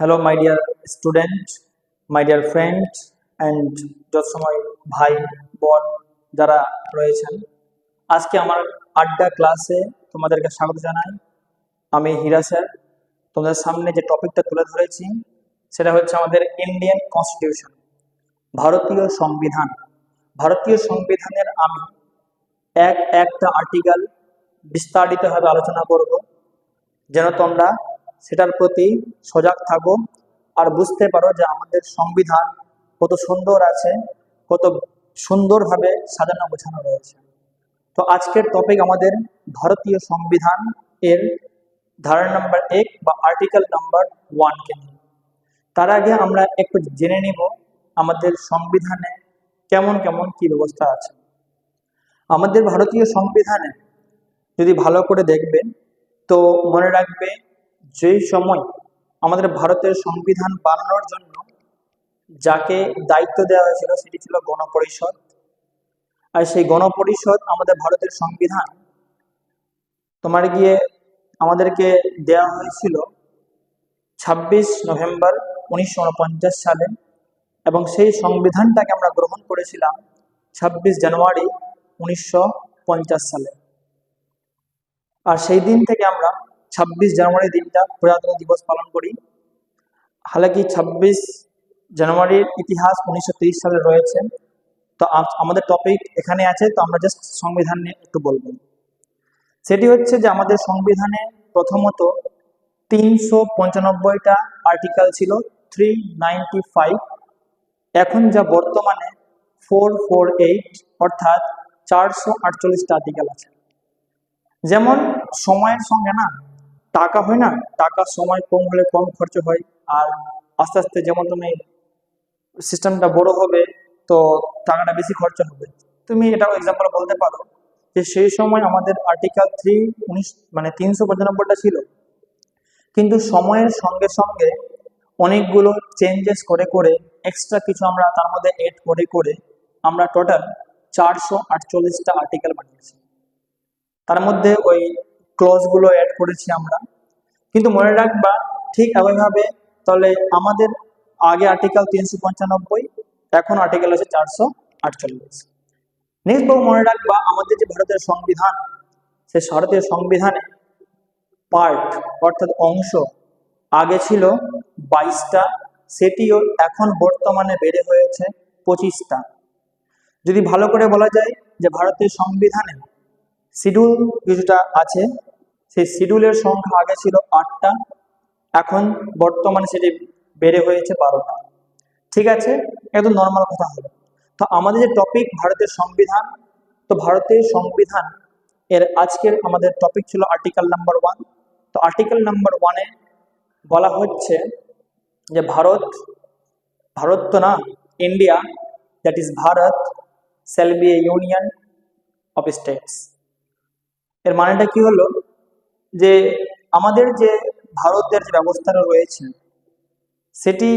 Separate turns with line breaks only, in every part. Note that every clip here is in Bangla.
Hello my dear student my dear friend and যত সময় ভাই, বোন যারা রয়েছেন, আজকে আমার আড্ডা ক্লাসে তোমাদেরকে স্বাগত জানাই। আমি হীরা স্যার তোমাদের সামনে যে টপিকটা তুলে ধরেছি, সেটা হচ্ছে আমাদের ইন্ডিয়ান কনস্টিটিউশন ভারতীয় সংবিধান। ভারতীয় সংবিধানের আমি এক একটা আর্টিকেল বিস্তারিতভাবে আলোচনা করব, যেন তোমরা সেটার প্রতি সজাগ থাকো আর বুঝতে পারো যে আমাদের সংবিধান কত সুন্দর আছে, কত সুন্দরভাবে সাজানো গোছানো রয়েছে। তো আজকের টপিক আমাদের ভারতীয় সংবিধান এর ধারা নাম্বার এক বা আর্টিকেল নাম্বার ওয়ানকে নিয়ে। তার আগে আমরা একটু জেনে নিব আমাদের সংবিধানে কেমন কেমন কি ব্যবস্থা আছে। আমাদের ভারতীয় সংবিধানে যদি ভালো করে দেখবে তো মনে রাখবে যেই সময় আমাদের ভারতের সংবিধান বানানোর জন্য যাকে দায়িত্ব দেওয়া হয়েছিল সেটি ছিল গণপরিষদ। আর সেই গণপরিষদ আমাদের ভারতের সংবিধান তোমার গিয়ে আমাদেরকে দেওয়া হয়েছিল ছাব্বিশ নভেম্বর উনিশশো উনপঞ্চাশ সালে এবং সেই সংবিধানটাকে আমরা গ্রহণ করেছিলাম ছাব্বিশ জানুয়ারি উনিশশো পঞ্চাশ সালে। আর সেই দিন থেকে আমরা ছাব্বিশ জানুয়ারি দিনটা প্রজাতন্ত্র দিবস পালন করি। হালাকি ছাব্বিশ জানুয়ারির ইতিহাস উনিশশো সালে রয়েছে। তো আমাদের টপিক এখানে আছে, তো আমরা জাস্ট সংবিধান নিয়ে একটু বলব। সেটি হচ্ছে যে আমাদের সংবিধানে প্রথমত তিনশো পঁচানব্বইটা আর্টিকেল ছিল থ্রি নাইনটি ফাইভ এখন যা বর্তমানে ফোর ফোর এইট অর্থাৎ চারশো আটচল্লিশটা আর্টিকেল আছে। যেমন সময়ের সঙ্গে না টাকা হয় না, টাকা সময় কম হলে কম খরচ হয়। আর আস্তে আস্তে যেমন তুমি সিস্টেমটা বড় হবে, তো টাকাটা বেশি খরচা হবে। তুমি এটাও এক্সাম্পল বলতে পারো যে সেই সময় আমাদের আর্টিকেল থ্রি উনিশ মানে তিনশো পঁচানব্বইটা ছিল। কিন্তু সময়ের সঙ্গে সঙ্গে অনেকগুলো চেঞ্জেস করে করে এক্সট্রা কিছু আমরা তার মধ্যে এড করে করে আমরা টোটাল চারশো আটচল্লিশটা আর্টিকেল বানিয়েছি। তার মধ্যে ওই ক্লজগুলো অ্যাড করেছি আমরা। কিন্তু মনে রাখবা, ঠিক একইভাবে তাহলে আমাদের আগে আর্টিকেল তিনশো পঞ্চানব্বই, এখন আর্টিকেল আছে চারশো আটচল্লিশ। নেক্সট বাবু মনে রাখবা, আমাদের যে ভারতের সংবিধান, সেই ভারতীয় সংবিধানে পার্ট অর্থাৎ অংশ, আগে ছিল বাইশটা, সেটিও এখন বর্তমানে বেড়ে হয়েছে পঁচিশটা। যদি ভালো করে বলা যায় যে ভারতের সংবিধানে শিডিউল কিছুটা আছে সেই শিডিউলের সংখ্যা আগে ছিল আটটা, এখন বর্তমানে সেটি বেড়ে হয়েছে বারোটা। ঠিক আছে? একদম নর্মাল কথা হলো তো আমাদের যে টপিক ভারতের সংবিধান, তো ভারতের সংবিধান, এর আজকের আমাদের টপিক ছিল আর্টিকেল নাম্বার ওয়ান তো আর্টিকেল নাম্বার ওয়ানে বলা হচ্ছে যে ভারত ভারত তো না India that is Bharat shall be a union of states এর মানেটা কি হলো? যে আমাদের যে ভারতের যে ব্যবস্থাটা রয়েছে, সেটি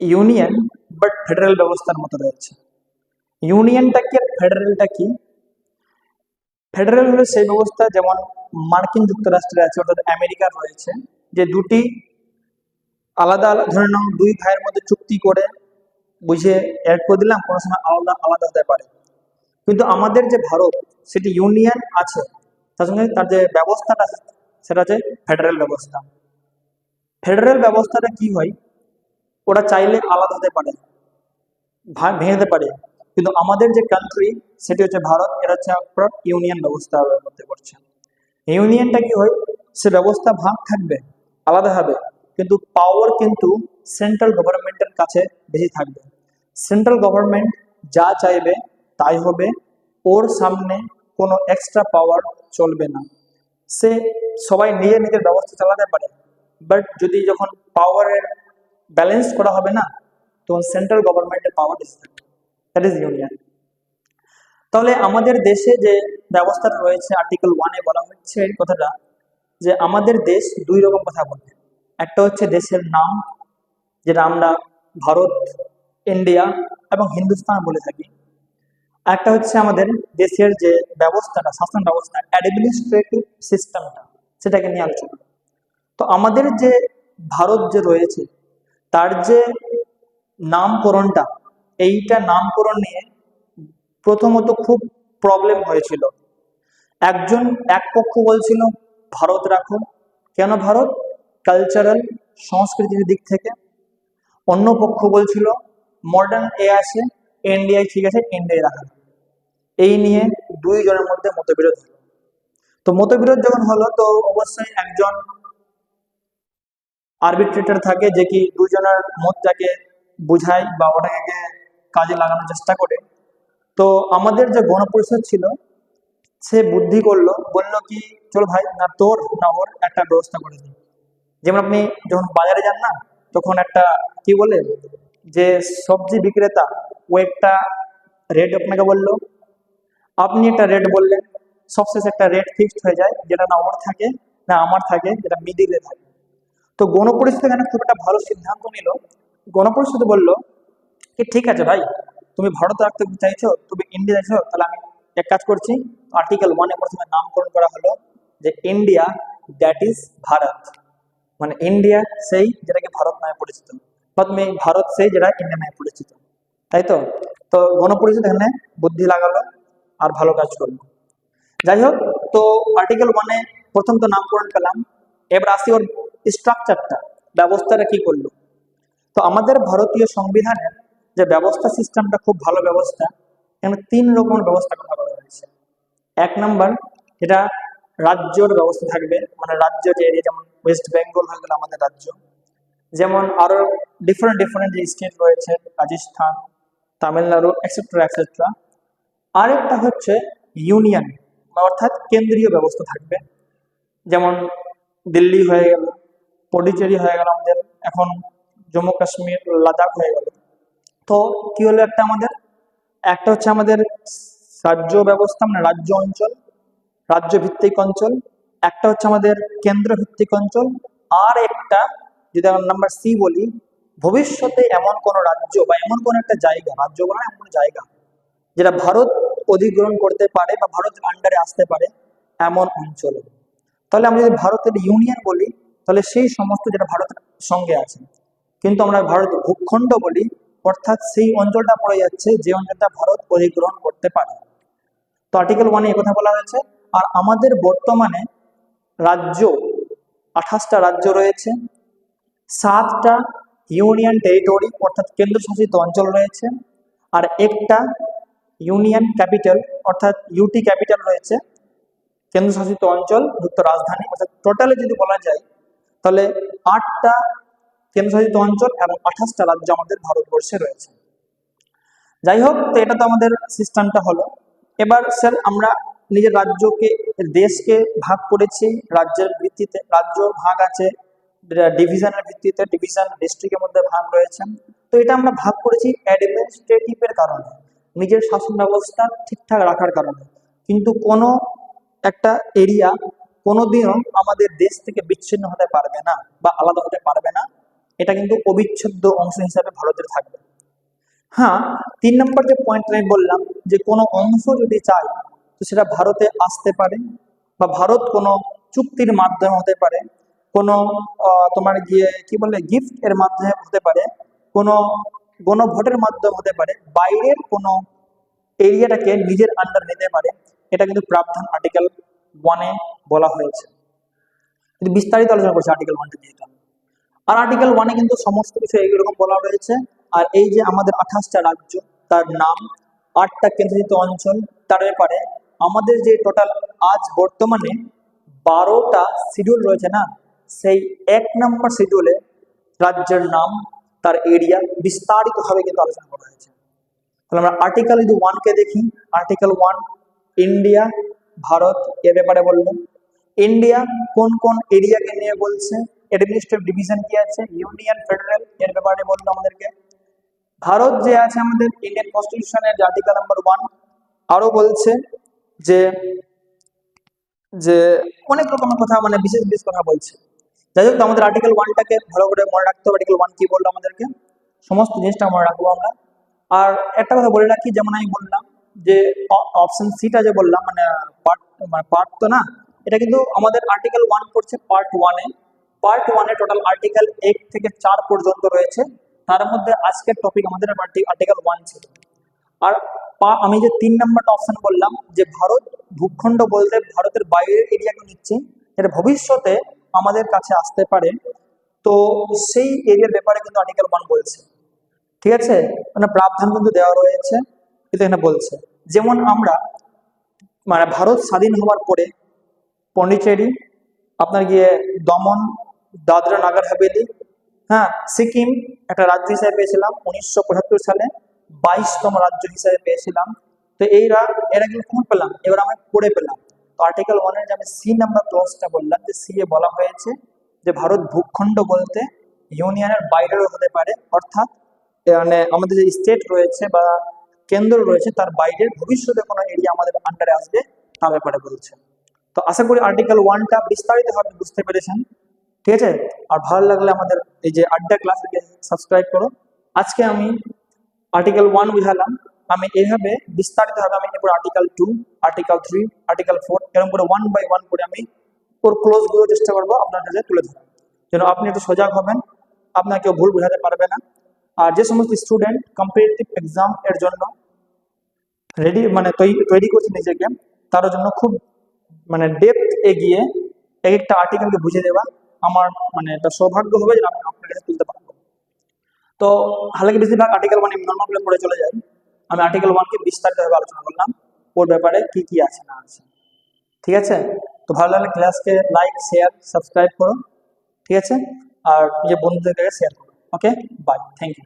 ইউনিয়ন বাট ফেডারেল ব্যবস্থার মতো রয়েছে। ইউনিয়নটা কি আর ফেডারেলটা কি? ফেডারেল হলো সেই ব্যবস্থা যেমন মার্কিন যুক্তরাষ্ট্রে আছে, অর্থাৎ আমেরিকার রয়েছে, যে দুটি আলাদা আলাদা, ধরে নাও দুই ভাইয়ের মধ্যে চুক্তি করে বুঝে অ্যাড করে দিলাম, কোনো সময় আলাদা আলাদা হতে পারে। কিন্তু আমাদের যে ভারত, সেটি ইউনিয়ন আছে। তার সঙ্গে তার যে ব্যবস্থাটা সেটা হচ্ছে ফেডারেল ব্যবস্থা। ফেডারেল ব্যবস্থাটা কি হয়? ওরা চাইলে আলাদা হতে পারে ভেঙে পারে। কিন্তু আমাদের যে কান্ট্রি সেটি হচ্ছে ভারত এটা হচ্ছে আপনার ইউনিয়ন ব্যবস্থা মধ্যে করছে ইউনিয়নটা কি হয়? সে ব্যবস্থা ভাগ থাকবে, আলাদা হবে। কিন্তু পাওয়ার কিন্তু সেন্ট্রাল গভর্নমেন্টের কাছে বেশি থাকবে। সেন্ট্রাল গভর্নমেন্ট যা চাইবে, তাই হবে। ওর সামনে কোনো এক্সট্রা পাওয়ার চলবে না। সে সবাই নিজের নিজের ব্যবস্থা চালাতে পারে। বাট যদি যখন পাওয়ারের ব্যালেন্স করা হবে না, তখন সেন্ট্রাল গভর্নমেন্টের পাওয়ার থাকবে। দ্যাট ইজ ইউনিয়ন তাহলে আমাদের দেশে যে ব্যবস্থাটা রয়েছে আর্টিকেল ওয়ানে বলা হচ্ছে এই কথাটা, যে আমাদের দেশ দুই রকম কথা বলবে। একটা হচ্ছে দেশের নাম, যেটা আমরা ভারত ইন্ডিয়া এবং হিন্দুস্তান বলে থাকি। একটা হচ্ছে আমাদের দেশের যে ব্যবস্থাটা শাসন ব্যবস্থা অ্যাডমিনিস্ট্রেটিভ সিস্টেমটা সেটাকে নিয়ে আলোচনা। তো আমাদের যে ভারত যে রয়েছে, তার যে নামকরণটা, এইটা নামকরণ নিয়ে প্রথমত খুব প্রবলেম হয়েছিল। একজন, এক পক্ষ বলছিল, ভারত রাখো। কেন ভারত? কালচারাল সংস্কৃতির দিক থেকে। অন্য পক্ষ বলছিল মডার্ন এ আছে ইন্ডিয়ায় ঠিক আছে ইন্ডিয়ায় রাখা। এই নিয়ে দুই জনের মধ্যে মতবিরোধ হলো। তো মতবিরোধ যখন হলো, তো অবশ্যই একজন আরবিট্রেটর থাকে যে কি দুজনের মতটাকে বুঝায় বা ওটাকে কাজে লাগানোর চেষ্টা করে। তো আমাদের যে গণপরিষদ ছিল, সে বুদ্ধি করল, বলল কি, চল ভাই, না তোর, না ওর একটা ব্যবস্থা করে দিই। যেমন আপনি যখন বাজারে যান না, তখন একটা কি বলে, যে সবজি বিক্রেতা ও একটা রেট আপনাকে বলল আপনি একটা রেট বললেন, সবশেষ একটা রেট ফিক্সড হয়ে যায়, যেটা না ওর থাকে, না আমার থাকে, যেটা মিডিলে থাকে। তো গণপরিষদ এখানে খুব একটা ভালো সিদ্ধান্ত নিল। গণপরিষদ বলল কি, ঠিক আছে ভাই, তুমি ভারত রাখতে চাইছো, তুমি ইন্ডিয়া চাইছো তাহলে আমি এক কাজ করছি আর্টিকেল ওয়ানে প্রথমে নামকরণ করা হলো যে ইন্ডিয়া দ্যাট ইজ ভারত মানে ইন্ডিয়া সেই যেটাকে ভারত নামে পরিচিত। তুমি ভারত সেই যেটা ইন্ডিয়া নামে পরিচিত। তাই তো? তো গণপরিষদ এখানে বুদ্ধি লাগালো আর ভালো কাজ করল যাই হোক তো আর্টিকেল ওয়ানে প্রথম তো নামকরণ পেলাম। এবার আসি ওর স্ট্রাকচারটা ব্যবস্থাটা কি করল? তো আমাদের ভারতীয় সংবিধানের যে ব্যবস্থা সিস্টেমটা খুব ভালো ব্যবস্থা, এখানে তিন রকমের ব্যবস্থা করা হয়েছে। এক নাম্বার, এটা রাজ্যর ব্যবস্থা থাকবে মানে রাজ্য যে এরিয়া, যেমন ওয়েস্ট বেঙ্গল হয়ে গেল আমাদের রাজ্য। যেমন আরও ডিফারেন্ট ডিফারেন্ট যে স্টেট রয়েছে, রাজস্থান, তামিলনাড়ু এক্সেট্রা এক্সেট্রা আরেকটা হচ্ছে ইউনিয়ন অর্থাৎ কেন্দ্রীয় ব্যবস্থা থাকবে। যেমন দিল্লি হয়ে গেল, পডিচেরি হয়ে গেল আমাদের, এখন জম্মু কাশ্মীর, লাদাখ হয়ে গেল। তো কি হলো একটা আমাদের? একটা হচ্ছে আমাদের রাজ্য ব্যবস্থা মানে রাজ্য অঞ্চল রাজ্য ভিত্তিক অঞ্চল, একটা হচ্ছে আমাদের কেন্দ্র ভিত্তিক অঞ্চল, আর একটা, যদি আমরা নাম্বার সি বলি, ভবিষ্যতে এমন কোন রাজ্য বা এমন কোন একটা জায়গা, রাজ্য বলা এমন জায়গা, যেটা ভারত অধিগ্রহণ করতে পারে বা ভারতের আন্ডারে আসতে পারে এমন অঞ্চল। তাহলে আমরা যদি ভারতের ইউনিয়ন বলি, তাহলে সেই সমস্ত যেটা ভারতের সঙ্গে আছে, কিন্তু আমরা ভারত ভূখণ্ড বলি, অর্থাৎ সেই অঞ্চলটা পড়ে যাচ্ছে যে অঞ্চলটা ভারত অধিগ্রহণ করতে পারে। তো আর্টিকেল ওয়ানে কথা বলা হয়েছে, আর আমাদের বর্তমানে রাজ্য, আঠাশটা রাজ্য রয়েছে, সাতটা ইউনিয়ন টেরিটরি অর্থাৎ কেন্দ্রশাসিত অঞ্চল রয়েছে, আর একটা ইউনিয়ন ক্যাপিটাল, অর্থাৎ ইউটি ক্যাপিটাল রয়েছে কেন্দ্রশাসিত অঞ্চল যুক্ত রাজধানী অর্থাৎ টোটালে যদি বলা যায়, তাহলে আটটা কেন্দ্রশাসিত অঞ্চল এবং আঠাশটা রাজ্য আমাদের ভারতবর্ষে রয়েছে। যাই হোক, তো এটা তো আমাদের সিস্টেমটা হলো। এবার স্যার, আমরা নিজের রাজ্যকে, দেশকে ভাগ করেছি, রাজ্যের ভিত্তিতে, রাজ্য ভাগ আছে, ডিভিশনের ভিত্তিতে, ডিভিশন ডিস্ট্রিক্টের মধ্যে ভাগ রয়েছে। তো এটা আমরা ভাগ করেছি অ্যাডমিনিস্ট্রেটিভের কারণে। নিজের শাসন ব্যবস্থা ঠিকঠাক রাখার কারণে। কিন্তু কোনো একটা এরিয়া কোনোদিনও আমাদের দেশ থেকে বিচ্ছিন্ন হতে পারবে না বা আলাদা হতে পারবে না, এটা কিন্তু অবিচ্ছেদ্য অংশ হিসাবে ভারতের থাকবে। হ্যাঁ তিন নম্বর যে পয়েন্ট আমি বললাম যে কোনো অংশ যদি চাই তো সেটা ভারতে আসতে পারে বা ভারত কোনো চুক্তির মাধ্যমে হতে পারে, কোনো তোমার গিয়ে কি বলে গিফট এর মাধ্যমে হতে পারে, কোনো গণভোটের মাধ্যমে হতে পারে, বাইরের কোনো এরিয়াটাকে নিজের আন্ডার নিতে পারে। এটা কিন্তু প্রাবধান আর্টিকেল ওয়ানে বলা হয়েছে। কিন্তু বিস্তারিত আলোচনা করছে আর্টিকেল ওয়ানটা এটা। আর আর্টিকেল ওয়ানে কিন্তু সমস্ত কিছু এইরকম বলা রয়েছে আর এই যে আমাদের আঠাশটা রাজ্য, তার নাম, আটটা কেন্দ্রশাসিত অঞ্চল, তার ব্যাপারে আমাদের যে টোটাল আজ বর্তমানে বারোটা শিডিউল রয়েছে না, সেই এক নম্বর শিডিউলে রাজ্যের নাম, তার এরিয়া বিস্তারিতভাবে কিন্তু আলোচনা করা হয়েছে। তাহলে আমরা আর্টিকেল যদি ওয়ানকে দেখি আর্টিকেল ওয়ান ইন্ডিয়া ভারত এর ব্যাপারে বলল। ইন্ডিয়া কোন কোন এরিয়াকে নিয়ে বলছে? অ্যাডমিনিস্ট্রেটিভ ডিভিশন কি আছে? ইউনিয়ন ফেডারেল এর ব্যাপারে বলল আমাদেরকে। ভারত যে আছে আমাদের ইন্ডিয়ান কনস্টিটিউশনের যে আর্টিকেল নাম্বার ওয়ান আরও বলছে যে যে অনেক রকমের কথা মানে বিশেষ বিশেষ কথা বলছে। যাই হোক আমাদের আর্টিকেল ওয়ানটাকে ভালো করে মনে রাখতে হবে। আর্টিকেল ওয়ান কি বলল আমাদেরকে? সমস্ত জিনিসটা মনে রাখব আমরা। আর একটা কথা বলে রাখি, যেমন আমি বললাম যে অপশন সিটা যে বললাম মানে পার্ট মানে পার্ট তো না, এটা কিন্তু আমাদের আর্টিকেল ওয়ান পড়ছে পার্ট ওয়ানে পার্ট ওয়ানে টোটাল আর্টিকেল এক থেকে চার পর্যন্ত রয়েছে। তার মধ্যে আজকের টপিক আমাদের আর্টিকেল ওয়ান ছিল। আর আমি যে তিন নাম্বারটা অপশন বললাম, যে ভারত ভূখণ্ড বলতে ভারতের বাইরের এরিয়াকে নিচ্ছে এটা ভবিষ্যতে আমাদের কাছে আসতে পারে। তো সেই এরিয়ার ব্যাপারে কিন্তু আর্টিকেল ওয়ান বলছে। ঠিক আছে? মানে প্রাবধান কিন্তু দেওয়া রয়েছে, কিন্তু এখানে বলছে। যেমন আমরা মানে ভারত স্বাধীন হওয়ার পরে পন্ডিচেরি, আপনার গিয়ে দমন, দাদরা নাগার হাভেলি হ্যাঁ সিকিম একটা রাজ্য হিসাবে পেয়েছিলাম, উনিশশো পঁচাত্তর সালে বাইশতম রাজ্য হিসাবে পেয়েছিলাম। তো এইরা, এরা কিন্তু কোন পেলাম? এবার আমি পড়ে পেলাম। তো আর্টিকেল ওয়ানের যে আমি সি নাম্বার ক্লসটা বললাম, যে সি এ বলা হয়েছে যে ভারত ভূখণ্ড বলতে ইউনিয়নের বাইরেও হতে পারে, অর্থাৎ মানে আমাদের যে স্টেট রয়েছে বা কেন্দ্র রয়েছে, তার বাইরের ভবিষ্যতে কোনো এরিয়া আমাদের আন্ডারে আসবে তার ব্যাপারে বলছে। তো আশা করি আর্টিকেল ওয়ানটা বিস্তারিতভাবে বুঝতে পেরেছেন, ঠিক আছে? আর ভালো লাগলে আমাদের এই যে আড্ডা ক্লাসকে সাবস্ক্রাইব করো। আজকে আমি আর্টিকেল ওয়ান বুঝালাম। আমি এভাবে বিস্তারিতভাবে আমি এরপর article two article three article four এরকম করে ওয়ান বাই ওয়ান করে আমি ওর ক্লোজগুলো চেষ্টা করব আপনার কাছে তুলে ধরা যেন আপনি একটু সজাগ হবেন, আপনার কেউ ভুল বোঝাতে পারবে না। আর যে সমস্ত স্টুডেন্ট কম্পিটিটিভ এক্সাম এর জন্য রেডি মানে তৈরি করছে নিজেকে তার জন্য খুব মানে ডেপথ এগিয়ে এক একটা আর্টিকেলকে বুঝে দেওয়া আমার মানে একটা সৌভাগ্য হবে যে আমি আপনার কাছে তুলতে পারব। তো হালাকি বেশিরভাগ আর্টিকেল মানে নর্মাল করে পড়ে চলে যাই আমি আর্টিকেল ওয়ানকে বিস্তারিতভাবে আলোচনা করলাম, ওর ব্যাপারে কি কি আছে, না আছে। ঠিক আছে? তো ভালো লাগলে ক্লাসকে লাইক শেয়ার সাবস্ক্রাইব করো। ঠিক আছে? আর নিজের বন্ধুদের কাছে শেয়ার করো। okay? Bye. Thank you.